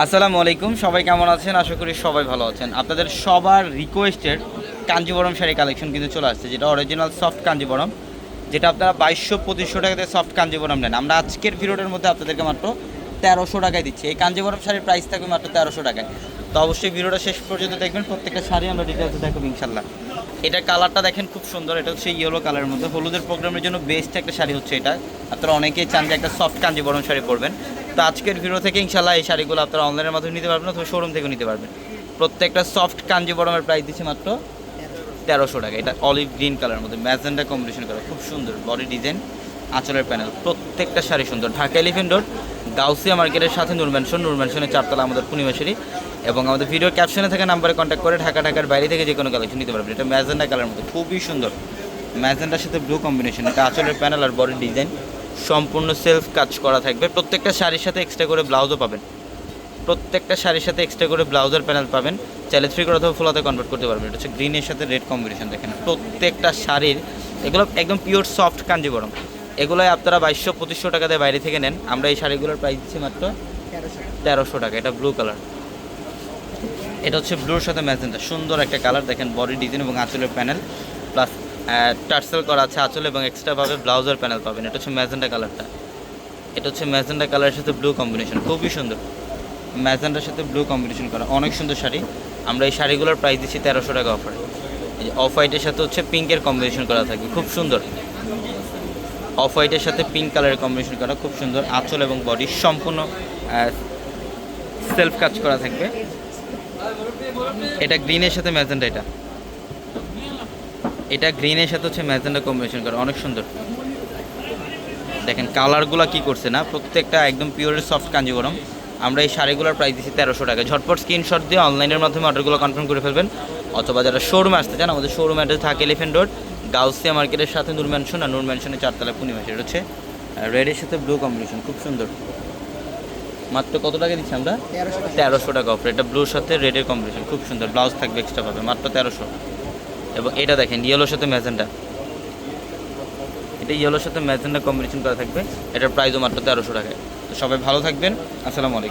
আসসালামু আলাইকুম, সবাই কেমন আছেন? আশা করি সবাই ভালো আছেন। আপনাদের সবার রিকোয়েস্টেড কাঞ্জিবরম শাড়ি কালেকশন কিন্তু চলে আসছে, যেটা অরিজিনাল সফট কাঞ্জিবরম, যেটা আপনারা বাইশশো পঁচিশশো টাকাতে সফট কাঞ্জিবরম নেন। আমরা আজকের ভিডিওটার মধ্যে আপনাদেরকে মাত্র তেরোশো টাকায় দিচ্ছি। এই কাঞ্জিবরম শাড়ির প্রাইস থাকবে মাত্র তেরোশো টাকায়। তো অবশ্যই ভিডিওটা শেষ পর্যন্ত দেখবেন, প্রত্যেকটা শাড়ি আমরা ডিটেলসে দেখব ইনশাল্লাহ। এটা কালারটা দেখেন খুব সুন্দর, এটা হচ্ছে ইয়েলো কালারের মধ্যে। হলুদের প্রোগ্রামের জন্য বেস্ট একটা শাড়ি হচ্ছে এটা। আপনারা অনেকেই চান যে একটা সফট কাঞ্জিবরম শাড়ি পরবেন। তো আজকের ভিডিও থেকে ইনশাল্লাহ এই শাড়িগুলো আপনারা অনলাইনের মাধ্যমে নিতে পারবেন অথবা শোরুম থেকেও নিতে পারবেন। প্রত্যেকটা সফট কাঞ্জিবরমের প্রাইস দিচ্ছে মাত্র তেরোশো টাকা এটা অলিভ গ্রিন কালারের মধ্যে ম্যাজেন্ডা কম্বিনেশন করা, খুব সুন্দর বডি ডিজাইন আঁচলের প্যানেল। প্রত্যেকটা শাড়ি সুন্দর। ঢাকা এলিফেন্ট রোড গাউসিয়া মার্কেটের সাথে নূর ম্যানশন চারতলা আমাদের পূর্ণিমাশারি এবং আমাদের ভিডিওর ক্যাপশনে থাকা নাম্বারে কন্ট্যাক্ট করে ঢাকা, ঢাকার বাইরে থেকে যে কোনো কালেকশন নিতে পারবেন। এটা ম্যাজেন্ডা কালারের মধ্যে। খুবই সুন্দর। ম্যাজেন্ডার সাথে ব্লু কম্বিনেশন এটা আঁচলের প্যানেল আর বডি ডিজাইন সম্পূর্ণ সেলফ কাজ করা থাকবে। প্রত্যেকটা শাড়ির সাথে এক্সট্রা করে ব্লাউজও পাবেন। প্রত্যেকটা শাড়ির সাথে এক্সট্রা করে ব্লাউজের প্যানেল পাবেন। চাইলে থ্রি করে অথবা ফুলাতে কনভার্ট করতে পারবেন। এটা হচ্ছে গ্রিনের সাথে রেড কম্বিনেশন দেখেন প্রত্যেকটা শাড়ির, এগুলো একদম পিওর সফট কাঞ্জিবরম। এগুলোই আপনারা বাইশশো, পঁচিশশো টাকা দিয়ে বাইরে থেকে নেন। আমরা এই শাড়িগুলোর প্রাইস দিচ্ছি মাত্র তেরোশো টাকা। এটা ব্লু কালার এটা হচ্ছে ব্লুর সাথে ম্যাজেন্টা সুন্দর একটা কালার দেখেন বডি ডিজাইন এবং আঁচলের প্যানেল প্লাস টার্সেল করা আছে আঁচল এবং এক্সট্রাভাবে ব্লাউজের প্যানেল পাবেন। এটা হচ্ছে ম্যাজেন্টা কালারটা এটা হচ্ছে ম্যাজেন্টা কালারের সাথে ব্লু কম্বিনেশন খুবই সুন্দর। ম্যাজেন্টার সাথে ব্লু কম্বিনেশন করা। অনেক সুন্দর শাড়ি। আমরা এই শাড়িগুলোর প্রাইস দিচ্ছি তেরোশো টাকা অফারে অফ হোয়াইটের সাথে হচ্ছে পিঙ্কের কম্বিনেশন করা থাকবে খুব সুন্দর। অফ হোয়াইটের সাথে পিঙ্ক কালারের কম্বিনেশন করা, খুব সুন্দর আঁচল এবং বডি সম্পূর্ণ সেলফ কাজ করা থাকবে। এটা গ্রিনের সাথে ম্যাজেন্টা এটা। এটা গ্রিনের সাথে হচ্ছে ম্যাজেন্টা কম্বিনেশন করা, অনেক সুন্দর। দেখেন কালারগুলো কি করছে না, প্রত্যেকটা একদম পিওর সফট কাঞ্জিবরম আমরা এই শাড়িগুলোর প্রাইস দিচ্ছি তেরোশো টাকা। ঝটপট স্ক্রিনশট দিয়ে অনলাইনের মাধ্যমে অর্ডারগুলো কনফার্ম করে ফেলবেন। অথবা যারা শোরুমে আসতে চান, আমাদের শোরুম অ্যাড্রেস থাকে এলিফেন্ট রোড গাউসিয়া মার্কেটের সাথে নূর ম্যানশন আর নূর ম্যানশনের চারতলা পূর্ণিমাসে এটা হচ্ছে রেডের সাথে ব্লু কম্বিনেশন খুব সুন্দর। মাত্র কত টাকা দিচ্ছি আমরা? তেরোশো টাকা। অফার এটা ব্লুর সাথে রেডের কম্বিনেশন খুব সুন্দর ব্লাউজ থাকবে এক্সট্রা পাবে মাত্র তেরোশো। এবং এটা দেখেন ইয়েলোর সাথে ম্যাজেন্টা। এটা ইয়েলোর সাথে ম্যাজেন্টা কম্বিনেশন করা থাকবে এটার প্রাইসও মাত্র তেরোশো টাকায়। তো সবাই ভালো থাকবেন আসসালামু আলাইকুম।